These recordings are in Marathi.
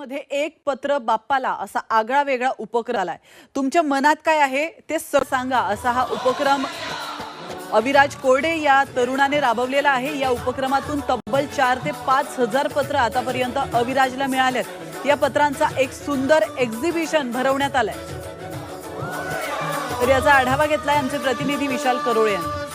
मध्ये एक पत्र बाप्पाला असा आगळा वेगळा उपक्रम आलाय. तुमच्या मनात काय आहे ते सांगा असा हा उपक्रम अविराज कोरडे या तरुणाने राबवलेला आहे. या उपक्रमातून तब्बल चार ते पाच हजार पत्र आतापर्यंत अविराजला मिळालेत. या पत्रांचा एक सुंदर एक्झिबिशन भरवण्यात आलंय. तर याचा आढावा घेतलाय आमचे प्रतिनिधी विशाल करोळे यांनी.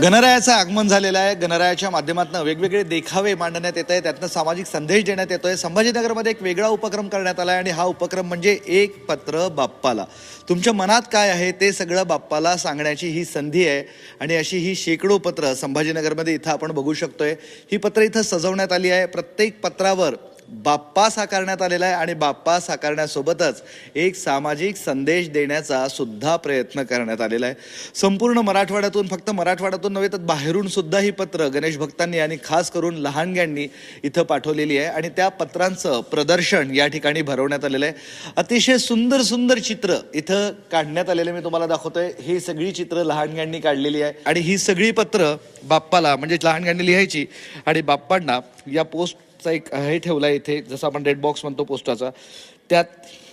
गणरायाचं आगमन झालेलं आहे. गणरायाच्या माध्यमातून वेगवेगळे देखावे मांडण्यात येत आहे. त्यातनं सामाजिक संदेश देण्यात येतोय. संभाजीनगरमध्ये एक वेगळा उपक्रम करण्यात आला आहे आणि हा उपक्रम म्हणजे एक पत्र बाप्पाला. तुमच्या मनात काय आहे ते सगळं बाप्पाला सांगण्याची ही संधी आहे आणि अशी ही शेकडो पत्र संभाजीनगरमध्ये इथं आपण बघू शकतोय. ही पत्र इथं सजवण्यात आली आहे. प्रत्येक पत्रावर बाप्पा साकारण्यात आलेला आहे आणि बाप्पा साकारण्यासोबतच एक सामाजिक संदेश देण्याचा सुद्धा प्रयत्न करण्यात आलेला आहे. संपूर्ण मराठवाड्यातून फक्त मराठवाड्यातून नव्हे तर बाहेरून सुद्धा ही पत्र गणेश भक्तांनी आणि खास करून लहानग्यांनी इथं पाठवलेली आहे आणि त्या पत्रांचं प्रदर्शन या ठिकाणी भरवण्यात आलेलं आहे. अतिशय सुंदर सुंदर चित्र इथं काढण्यात आलेले मी तुम्हाला दाखवतोय ही सगळी चित्र लहानग्यांनी काढलेली आहे आणि ही सगळी पत्र बाप्पाला म्हणजे लहानग्यांनी लिहायची आणि बाप्पांना या पोस्ट चा एक हे ठेवला इथे जसं आपण रेड बॉक्स म्हणतो पोस्टाचा त्यात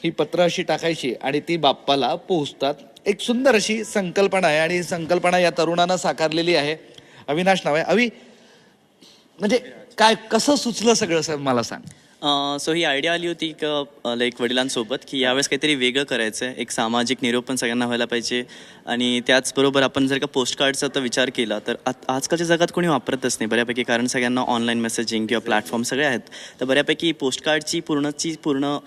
ही पत्र अशी टाकायची आणि ती बाप्पाला पोहोचतात. एक सुंदर अशी संकल्पना आहे आणि ही संकल्पना या तरुणानं साकारलेली आहे. अविनाश नाव आहे. अवि म्हणजे काय कसं सुचलं सगळं सर मला सांग. सो ही आयडिया आली होती एक लाईक वडिलांसोबत की यावेळेस काहीतरी वेगळं करायचं आहे एक सामाजिक निरोप पण सगळ्यांना व्हायला पाहिजे. आणि त्याचबरोबर आपण जर का पोस्ट कार्डचा तर विचार केला तर आत- आजकालच्या जगात कोणी वापरतच नाही. बऱ्यापैकी कारण सगळ्यांना ऑनलाईन मेसेजिंग किंवा प्लॅटफॉर्म सगळे आहेत. तर बऱ्यापैकी पोस्ट कार्डची पूर्णची पूर्ण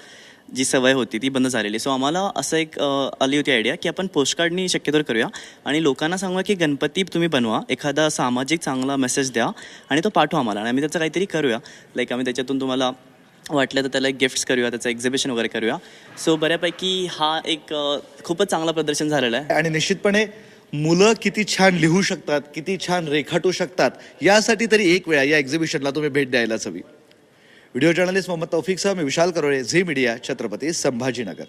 जी सवय होती ती बंद झालेली. सो आम्हाला असं एक आली होती आयडिया की आपण पोस्टकार्डनी शक्यतो करूया. आणि लोकांना सांगूया की गणपती तुम्ही बनवा. एखादा सामाजिक चांगला मेसेज द्या आणि तो पाठवा आम्हाला. आणि आम्ही त्याचं काहीतरी करूया. लाईक आम्ही त्याच्यातून तुम्हाला वाटलं तर त्याला एक गिफ्ट्स करूया त्याचं एक्झिबिशन वगैरे करूया. सो बऱ्यापैकी हा एक अ, खूपच चांगलं प्रदर्शन झालेलं आहे. आणि निश्चितपणे मुलं किती छान लिहू शकतात किती छान रेखाटू शकतात यासाठी तरी एक वेळा या एक्झिबिशनला तुम्ही भेट द्यायलाच हवी. व्हिडिओ जर्नलिस्ट मोहम्मद तौफिक सह मी विशाल करोळे झी मीडिया छत्रपती संभाजीनगर.